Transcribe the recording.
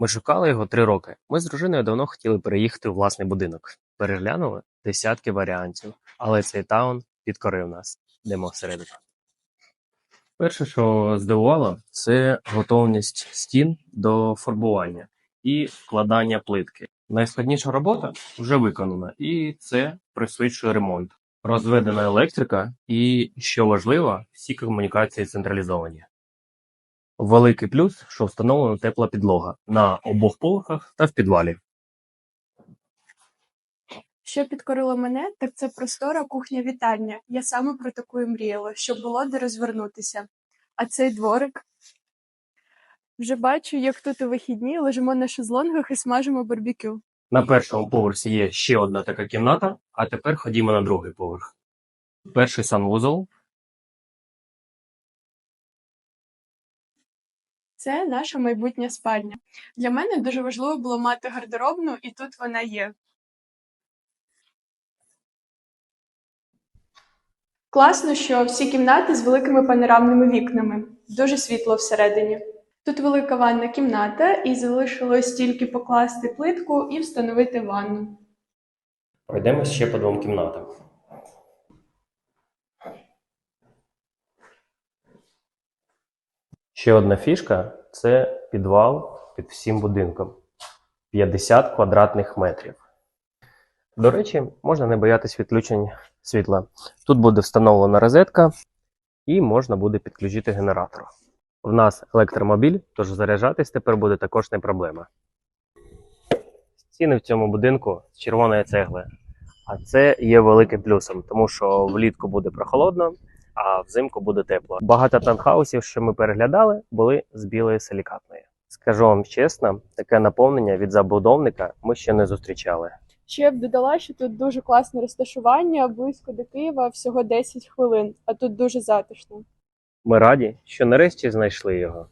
Ми шукали його три роки. Ми з дружиною давно хотіли переїхати у власний будинок. Переглянули десятки варіантів, але цей таун підкорив нас. Йдемо всередину. Перше, що здивувало, це готовність стін до фарбування і вкладання плитки. Найскладніша робота вже виконана, і це пришвидшує ремонт. Розведена електрика і, що важливо, всі комунікації централізовані. Великий плюс, що встановлена тепла підлога на обох поверхах та в підвалі. Що підкорило мене, так це простора кухня-вітальня. Я саме про таку і мріяла, щоб було де розвернутися. А цей дворик. Вже бачу, як тут у вихідні лежимо на шезлонгах і смажимо барбекю. На першому поверсі є ще одна така кімната, а тепер ходімо на другий поверх. Перший санвузол, Це наша майбутня спальня. Для мене дуже важливо було мати гардеробну, і тут вона є. Класно, що всі кімнати з великими панорамними вікнами. Дуже світло всередині. Тут велика ванна кімната, і залишилось тільки покласти плитку і встановити ванну. пройдемо ще по двом кімнатам. Ще одна фішка це підвал під всім будинком. 50 квадратних метрів. До речі, можна не боятись відключень світла. Тут буде встановлена розетка і можна буде підключити генератор. В нас електромобіль, тож заряджатись тепер буде також не проблема. Стіни в цьому будинку з червоної цегли. А це є великим плюсом, тому що влітку буде прохолодно, а взимку буде тепло. Багато танхаусів, що ми переглядали, були з білої силікатної. Скажу вам чесно, таке наповнення від забудовника ми ще не зустрічали. Ще б додала, що тут дуже класне розташування, близько до Києва, всього 10 хвилин, а тут дуже затишно. Ми раді, що нарешті знайшли його.